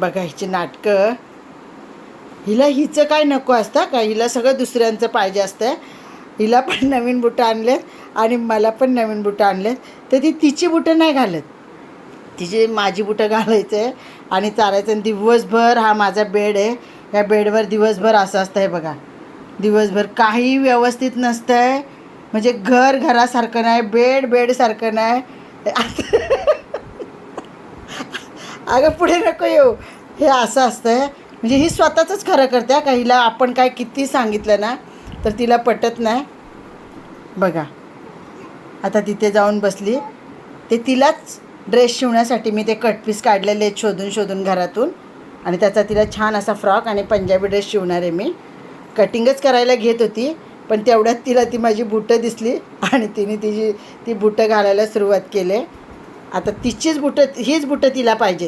बघायची नाटकं. हिला हिचं काय नको असतं का? हिला सगळं दुसऱ्यांचं पाहिजे असतं. हिला पण नवीन बुटं आणलेत आणि मला पण नवीन बुटं आणलेत. तर ती तिची बुटं नाही घालत. तिची माझी बुटं घालायचं आहे आणि चालायचं आणि दिवसभर हा माझा बेड आहे. या बेडवर दिवसभर असं असतं आहे बघा. दिवसभर काही व्यवस्थित नसतं आहे म्हणजे घर घरासारखं नाही बेड बेडसारखं नाही. अगं पुढे नको येऊ. हे असं असतं आहे म्हणजे ही स्वतःचंच खरं करते काहीला का हिला आपण काय किती सांगितलं ना तर तिला पटत नाही. बघा. आता तिथे जाऊन बसली. ते तिलाच ड्रेस शिवण्यासाठी मी ते कटपीस काढलेले आहेत शोधून शोधून घरातून. आणि त्याचा तिला छान असा फ्रॉक आणि पंजाबी ड्रेस शिवणार आहे मी. कटिंगच करायला घेत होती पण तेवढ्यात तिला ती माझी बुटं दिसली आणि तिने तिची ती बुटं घालायला सुरुवात केली. आता तिचीच बुटं हीच बुटं तिला पाहिजेत.